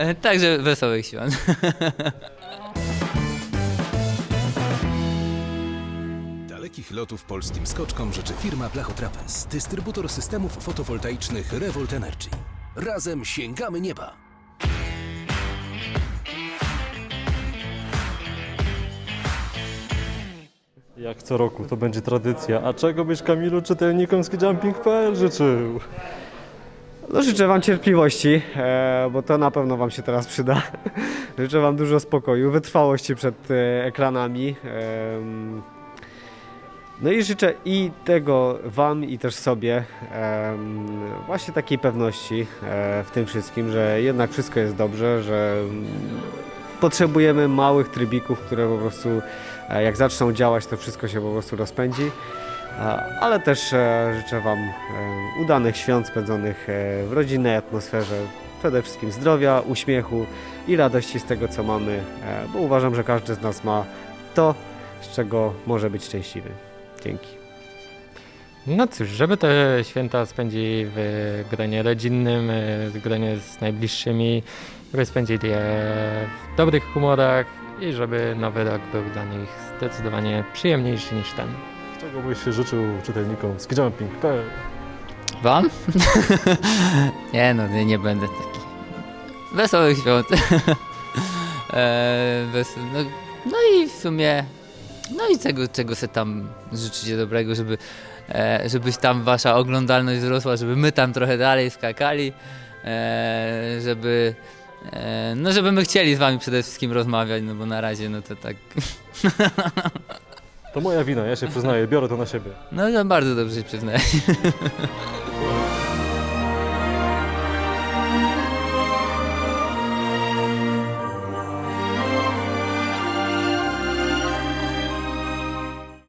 E, Także wesołych świąt. Dalekich lotów polskim skoczkom życzy firma Blachotrapez, dystrybutor systemów fotowoltaicznych Revolt Energy. Razem sięgamy nieba! Jak co roku, to będzie tradycja. A czego byś Kamilu czytelnikom skijumping.pl życzył? No, życzę Wam cierpliwości, e, bo to na pewno Wam się teraz przyda. życzę Wam dużo spokoju, wytrwałości przed e, ekranami. no i życzę i tego Wam, i też sobie właśnie takiej pewności e, w tym wszystkim, że jednak wszystko jest dobrze, że potrzebujemy małych trybików, które po prostu jak zaczną działać, to wszystko się po prostu rozpędzi. A- Ale też e, życzę Wam e, udanych świąt spędzonych e, w rodzinnej atmosferze. Przede wszystkim zdrowia, uśmiechu i radości z tego, co mamy, e, bo uważam, że każdy z nas ma to, z czego może być szczęśliwy. Dzięki. No cóż, żeby te święta spędzili w gronie rodzinnym, e, w gronie z najbliższymi, żeby spędzili je w dobrych humorach i żeby nowy rok był dla nich zdecydowanie przyjemniejszy niż ten. Czego byś się życzył czytelnikom skijumping.pl? Wam? nie no, nie, nie będę taki. Wesołych świąt. e, no, no i w sumie, no i tego, czego sobie tam życzycie dobrego, żeby, e, żebyś tam wasza oglądalność wzrosła, żeby my tam trochę dalej skakali, e, żeby, no żeby my chcieli z wami przede wszystkim rozmawiać, no bo na razie no to tak, To moja wina, ja się przyznaję, biorę to na siebie. no to bardzo dobrze się przyznaję.